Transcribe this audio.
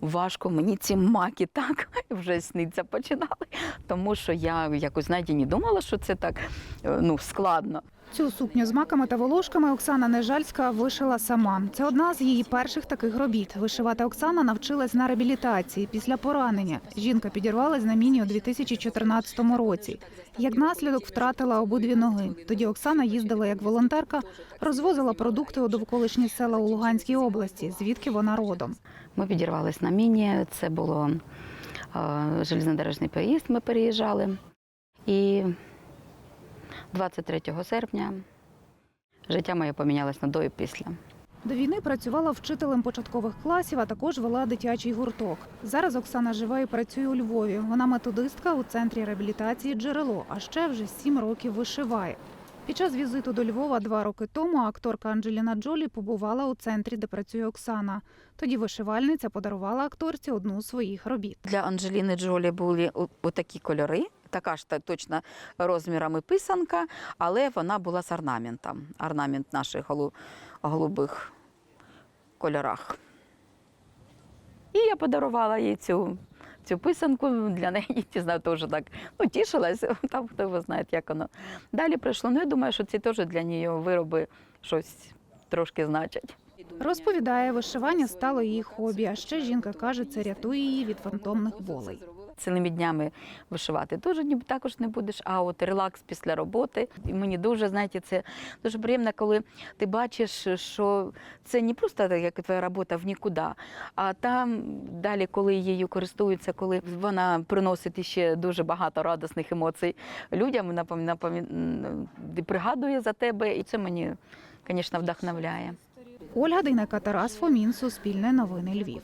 важко. Мені ці маки так вже сниться починали, тому що я якось знаєте, не думала, що це так е, ну, складно. Цю сукню з маками та волошками Оксана Нежальська вишила сама. Це одна з її перших таких робіт. Вишивати Оксана навчилась на реабілітації після поранення. Жінка підірвалась на міні у 2014 році. Як наслідок втратила обидві ноги. Тоді Оксана їздила як волонтерка, розвозила продукти у довколишні села у Луганській області, звідки вона родом. Ми підірвались на міні. Це було е, железнодорожний поїзд. Ми переїжджали. І 23 серпня життя моє помінялось на до і після. До війни працювала вчителем початкових класів, а також вела дитячий гурток. Зараз Оксана живе і працює у Львові. Вона методистка у центрі реабілітації джерело, а ще вже сім років вишиває. Під час візиту до Львова два роки тому акторка Анджеліна Джолі побувала у центрі, де працює Оксана. Тоді вишивальниця подарувала акторці одну з своїх робіт. Для Анджеліни Джолі були отакі кольори, така ж точно розмірами писанка, але вона була з орнаментом. Орнамент наших голубих кольорах. І я подарувала їй цю, цю писанку для неї, не знаю, теж так ну, тішилась, там хто його знає, як воно. Далі прийшло. Ну, я думаю, що ці теж для неї вироби щось трошки значать. Розповідає, вишивання стало її хобі. А ще жінка каже, це рятує її від фантомних болей. Цілими днями вишивати. Теж ні- також не будеш, а от релакс після роботи. І мені дуже, знаєте, це дуже приємно, коли ти бачиш, що це не просто як твоя робота в нікуди, а там далі, коли її користуються, коли вона приносить ще дуже багато радісних емоцій людям, напом- напомін- пригадує за тебе, і це мені, звісно, вдохновляє. Ольга Дейнека, Тарас Фомін, Суспільне новини Львів.